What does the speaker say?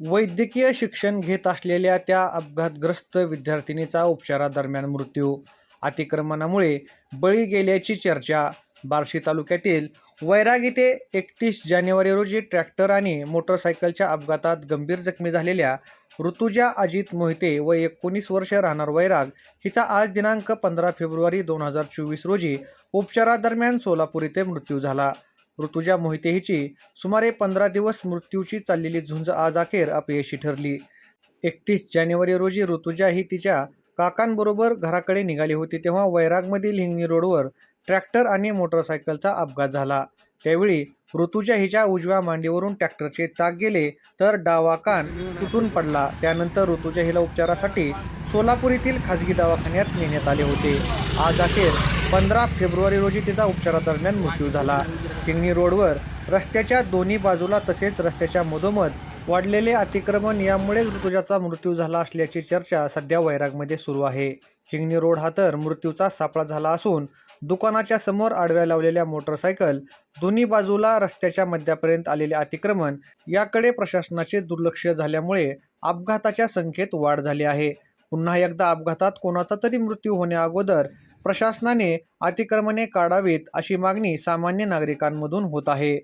वैद्यकीय शिक्षण घेत असलेल्या त्या अपघातग्रस्त विद्यार्थिनीचा उपचारादरम्यान मृत्यू. अतिक्रमणामुळे बळी गेल्याची चर्चा बार्शी तालुक्यातील वैराग येथे एकतीस जानेवारी रोजी ट्रॅक्टर आणि मोटरसायकलच्या अपघातात गंभीर जखमी झालेल्या ऋतुजा अजित मोहिते व एकोणीस वर्ष राहणार वैराग हिचा आज दिनांक पंधरा फेब्रुवारी दोन हजार चोवीस रोजी उपचारादरम्यान सोलापूर येथे मृत्यू झाला. ऋतुजा मोहिते हिची सुमारे पंधरा दिवस मृत्यूची चाललेली झुंज आज अखेर अपयशी ठरली. एकतीस जानेवारी रोजी ऋतुजा ही तिच्या काकांबरोबर घराकडे निघाली होती तेव्हा वैरागमधील हिंगणी रोडवर ट्रॅक्टर आणि मोटरसायकलचा अपघात झाला. त्यावेळी ऋतुजा हिच्या उजव्या मांडीवरून ट्रॅक्टरचे चाक गेले तर डावा कान तुटून पडला. त्यानंतर ऋतुजा हिला उपचारासाठी सोलापूर येथील खाजगी दवाखान्यात नेण्यात आले होते. आज अखेर पंधरा फेब्रुवारी रोजी तिचा उपचारादरम्यान मृत्यू झाला. हिंगणी रोडवर रस्त्याच्या दोन्ही बाजूला तसेच रस्त्याच्या मधोमध वाढलेले अतिक्रमण यामुळेच ऋतुजाचा मृत्यू झाला असल्याची चर्चा सध्या वैरागमध्ये सुरू आहे. हिंगणी रोड हा तर मृत्यूचा सापळा झाला असून दुकानाच्या समोर आडव्या लावलेल्या मोटरसायकल दोन्ही बाजूला रस्त्याच्या मध्यापर्यंत आलेले अतिक्रमण याकडे प्रशासनाचे दुर्लक्ष झाल्यामुळे अपघाताच्या संख्येत वाढ झाली आहे. पुन्हा एकदा अपघातात कोणाचा तरी मृत्यू होण्याअगोदर प्रशासनाने अतिक्रमणे काढावीत अशी मागणी सामान्य नागरिकांमधून होत आहे.